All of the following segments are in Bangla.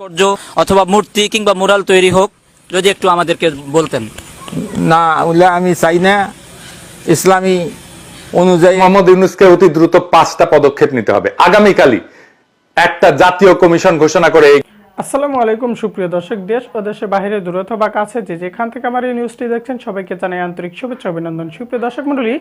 ভাস্কর্য অথবা মূর্তি কিংবা মুরাল তৈরি হোক যদি একটু আমাদেরকে বলতেন। না আমি চাই না ইসলামী অনুযায়ী মোহাম্মদ ইউনুসকে অতি দ্রুত পাঁচটা পদক্ষেপ নিতে হবে। আগামীকালই একটা জাতীয় কমিশন ঘোষণা করে আসসালামু আলাইকুম, সুপ্রিয় দর্শক, দেশ ও দেশের বাইরে দূর অথবা কাছে যে যেখান থেকে আমার এই নিউজটি দেখছেন, সবাইকে জানাই আন্তরিক শুভেচ্ছা অভিনন্দন। সুপ্রিয় দর্শক মণ্ডলী,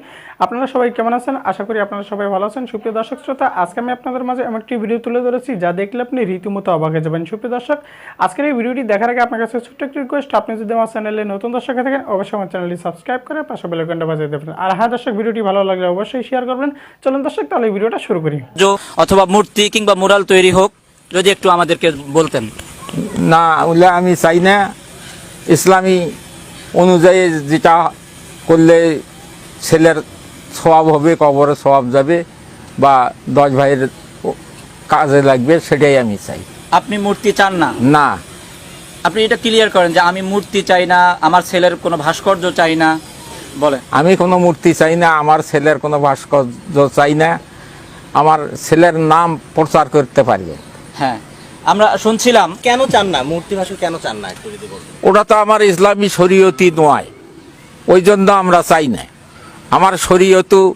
আপনারা সবাই কেমন আছেন? আশা করি আপনারা সবাই ভালো আছেন। সুপ্রিয় দর্শক শ্রোতা, আজকে আমি আপনাদের মাঝে এমন একটি ভিডিও তুলে ধরেছি, যা দেখলে আপনি রীতিমতো অবাক হয়ে যাবেন। সুপ্রিয় দর্শক, আজকের এই ভিডিওটি দেখার আগে আপনার কাছে ছোট্ট একটি রিকোয়েস্ট আপনি যদি আমার চ্যানেলে নতুন দর্শক থাকেন, অবশ্যই আমার চ্যানেলটি সাবস্ক্রাইব করে পাশে বেলাইকনটা বাজিয়ে দেবেন। আর হ্যাঁ দর্শক ভিডিওটি ভালো লাগলে অবশ্যই শেয়ার করবেন। চলুন দর্শক, তাহলে ভিডিওটা শুরু করি। অথবা মূর্তি কিংবা মুরাল তৈরি হোক যদি একটু আমাদেরকে বলতেন। না ওগুলো আমি চাই না। ইসলামী অনুযায়ী যেটা করলে ছেলের সওয়াব হবে কবরে সওয়াব যাবে বা দশ ভাইয়ের কাজে লাগবে সেটাই আমি চাই। আপনি মূর্তি চান না? না। আপনি এটা ক্লিয়ার করেন যে আমি মূর্তি চাই না আমার ছেলের কোনো ভাস্কর্য চাই না বলে আমি কোনো মূর্তি চাই না আমার ছেলের কোনো ভাস্কর্য চাই না আমার ছেলের নাম প্রচার করতে পারবে। হ্যাঁ। আমরা শুনছিলাম কেন চান না? মূর্তি ভাস্কর কেন চান না? একটু যদি বলতেন। ওটা তো আমার ইসলামী শরীয়তি নয়। ওই জন্য আমরা চাই না। আমার শরীয়তু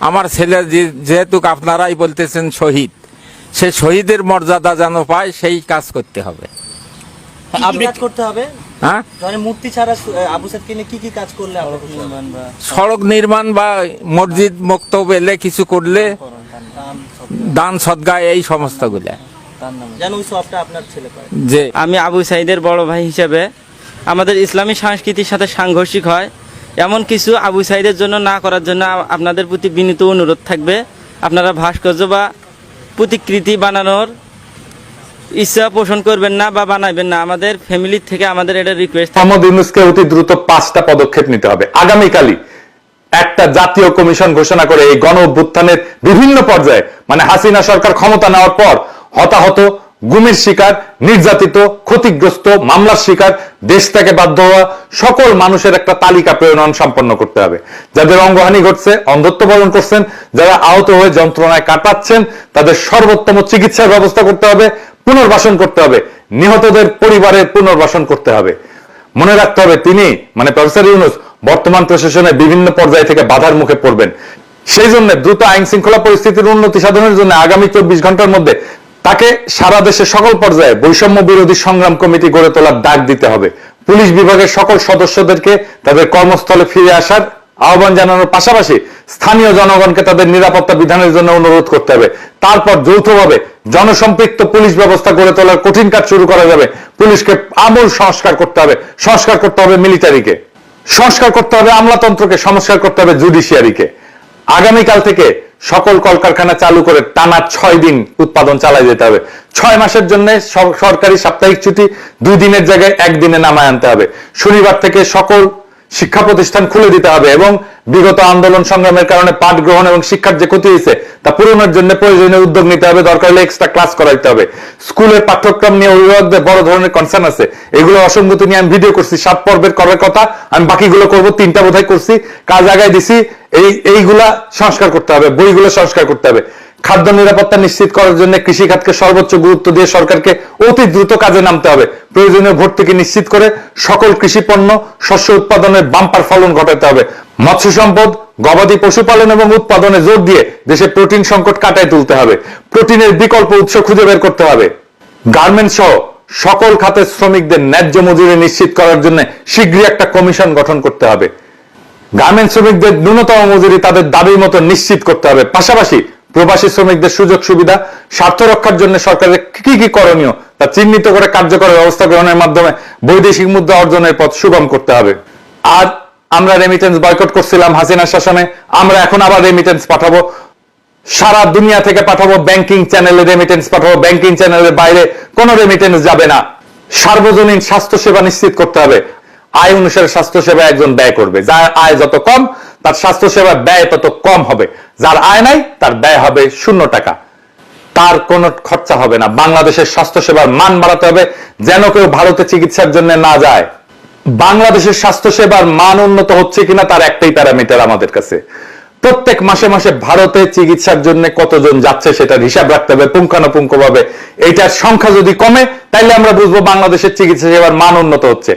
আমার ছেলে যে- যেহেতু আপনারাই বলতেছেন শহীদ সে শহীদের মর্যাদা যেন পায় সেই কাজ করতে হবে। কি কি আপনি- কাজ করতে হবে? হ্যাঁ? ধরেন মূর্তি ছাড়া সু- আবু সাদকে নিয়ে কি কি কাজ করলে আমরা খুশি হব? সড়ক নির্মাণ বা মসজিদ মুক্তব এলে কিছু করলে দান সদ্গা এই সমস্তগুলা। যেন ওই সবটা আপনার ছেলে পায় যে আমি আবু সাইদের বড় ভাই হিসেবে আমাদের ইসলামী সংস্কৃতির সাথে সাংঘর্ষিক হয়। এমন কিছু আবু সাইদের জন্য না করার জন্য আপনাদের প্রতি বিনীত অনুরোধ থাকবে। আপনারা ভাস্কর্য বা প্রতিকৃতি বানানোর ইচ্ছা পোষণ করবেন না বা বানাবেন না। আমাদের ফ্যামিলির থেকে আমাদের এটা রিকোয়েস্ট মোহাম্মদ ইউনুসকে অতি দ্রুত পাঁচটা পদক্ষেপ নিতে হবে। আগামীকালই একটা জাতীয় কমিশন ঘোষণা করে এই গণ অভ্যুত্থানের বিভিন্ন পর্যায়ে মানে হাসিনা সরকার ক্ষমতা নেওয়ার পর হতাহত, গুমের শিকার, নির্যাতিত, ক্ষতিগ্রস্ত, মামলার শিকার, দেশ থেকে বাধ্য হওয়া সকল মানুষের একটা তালিকা প্রেরণ সম্পন্ন করতে হবে। যাদের অঙ্গহানি ঘটছে, অন্ধত্ব বরণ করছেন, যারা আহত হয়ে যন্ত্রণায় কাটাচ্ছেন, তাদের সর্বোত্তম চিকিৎসার ব্যবস্থা করতে হবে, পুনর্বাসন করতে হবে, নিহতদের পরিবারের পুনর্বাসন করতে হবে। মনে রাখতে হবে, তিনি মানে প্রফেসর ইউনুস, বর্তমান প্রশাসনে বিভিন্ন পর্যায় থেকে বাধার মুখে পড়বেন। সেই জন্য দ্রুত আইন শৃঙ্খলা পরিস্থিতির উন্নতি সাধনের জন্য আগামী চব্বিশ ঘণ্টার মধ্যে তাকে সারা দেশের সকল পর্যায়ে বৈষম্য বিরোধী সংগ্রাম কমিটি গড়ে তোলার ডাক দিতে হবে। পুলিশ বিভাগের সকল সদস্যদেরকে তাদের কর্মস্থলে ফিরে আসার আহ্বান জানানোর পাশাপাশি স্থানীয় জনগণকে তাদের নিরাপত্তা বিধানের জন্য অনুরোধ করতে হবে। তারপর যৌথভাবে জনসম্পৃক্ত পুলিশ ব্যবস্থা গড়ে তোলার কঠিন কাজ শুরু করা যাবে। পুলিশকে আমূল সংস্কার করতে হবে। সংস্কার করতে হবে মিলিটারিকে। সংস্কার করতে হবে আমলাতন্ত্রকে। সংস্কার করতে হবে জুডিশিয়ারিকে। আগামীকাল থেকে সকল কলকারখানা চালু করে টানা ছয় দিন উৎপাদন চালাই যেতে হবে। ছয় মাসের জন্য সর- সরকারি সাপ্তাহিক ছুটি, দুই দিনের জায়গায় একদিনে নামায় আনতে হবে। শনিবার থেকে সকল শিক্ষা প্রতিষ্ঠান খুলে দিতে হবে এবং বিগত আন্দোলন সংগ্রামের কারণে পাঠ গ্রহণ এবং শিক্ষার যে ক্ষতি হয়েছে, তা পূরণের জন্য প্রয়োজনীয় উদ্যোগ নিতে হবে, দরকার হলে এক্সট্রা ক্লাস করাইতে হবে। স্কুলের পাঠ্যক্রম নিয়ে অভিভাবকদের বড় ধরনের কনসার্ন আছে। এগুলো অসঙ্গতি নিয়ে আমি ভিডিও করছি, সাত পর্বের করার কথা, আমি বাকিগুলো করব, তিনটা বোধহয় করছি, কাজ আগায় দিছি, এই, এইগুলা সংস্কার করতে হবে, বইগুলো সংস্কার করতে হবে। খাদ্য নিরাপত্তা নিশ্চিত করার জন্য কৃষি খাতকে সর্বোচ্চ গুরুত্ব দিয়ে সরকারকে অতি দ্রুত কাজে নামতে হবে। প্রয়োজনীয় ভর্তুকি নিশ্চিত করে সকল কৃষি পণ্য, শস্য উৎপাদনের বাম্পার ফলন ঘটাতে হবে। মৎস্য সম্পদ, গবাদি পশুপালন এবং উৎপাদনে জোর দিয়ে দেশে প্রোটিন সংকট কাটায় তুলতে হবে। প্রোটিনের বিকল্প উৎস খুঁজে বের করতে হবে। গার্মেন্টস সহ সকল খাতের শ্রমিকদের ন্যায্য মজুরি নিশ্চিত করার জন্য শীঘ্রই একটা কমিশন গঠন করতে হবে। গার্মেন্ট শ্রমিকদের ন্যূনতম মজুরি তাদের দাবির মতো নিশ্চিত করতে হবে। পাশাপাশি প্রবাসী শ্রমিকদের সুযোগ সুবিধা, স্বার্থ রক্ষার জন্য সরকারের কি কি করণীয় তা চিহ্নিত করে কার্যকর ব্যবস্থা গ্রহণের মাধ্যমে বৈদেশিক মুদ্রা অর্জনের পথ সুগম করতে হবে। আর আমরা রেমিটেন্স বয়কট করছিলাম হাসিনার শাসনে, আমরা এখন আবার রেমিটেন্স পাঠাবো। সারা দুনিয়া থেকে পাঠাবো ব্যাংকিং চ্যানেলে রেমিটেন্স পাঠাবো ব্যাংকিং চ্যানেলের বাইরে, কোনো রেমিটেন্স যাবে না। সার্বজনীন স্বাস্থ্য সেবা নিশ্চিত করতে হবে। আয় অনুসারে স্বাস্থ্য সেবা একজন ব্যয় করবে, যার আয় যত কম তার স্বাস্থ্য সেবা ব্যয় তত কম হবে। যার আয় নাই, তার ব্যয় হবে শূন্য টাকা। তার কোনো খরচা হবে না। বাংলাদেশের স্বাস্থ্যসেবার মান বাড়াতে হবে যেন কেউ ভারতে চিকিৎসার জন্য না যায়। বাংলাদেশের স্বাস্থ্য সেবার মান উন্নত হচ্ছে কিনা তার একটাই প্যারামিটার আমাদের কাছে। প্রত্যেক মাসে মাসে ভারতে চিকিৎসার জন্য কতজন যাচ্ছে সেটার হিসাব রাখতে হবে পুঙ্খানুপুঙ্খ ভাবে এইটার সংখ্যা যদি কমে, তাইলে আমরা বুঝব বাংলাদেশের চিকিৎসা সেবার মান উন্নত হচ্ছে।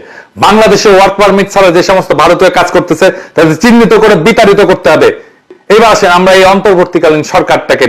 বাংলাদেশে ওয়ার্ক পারমিট ছাড়া যে সমস্ত ভারতীয় কাজ করতেছে, তাদের চিহ্নিত করে বিতাড়িত করতে হবে। এবার আসেন আমরা এই অন্তর্বর্তীকালীন সরকারটাকে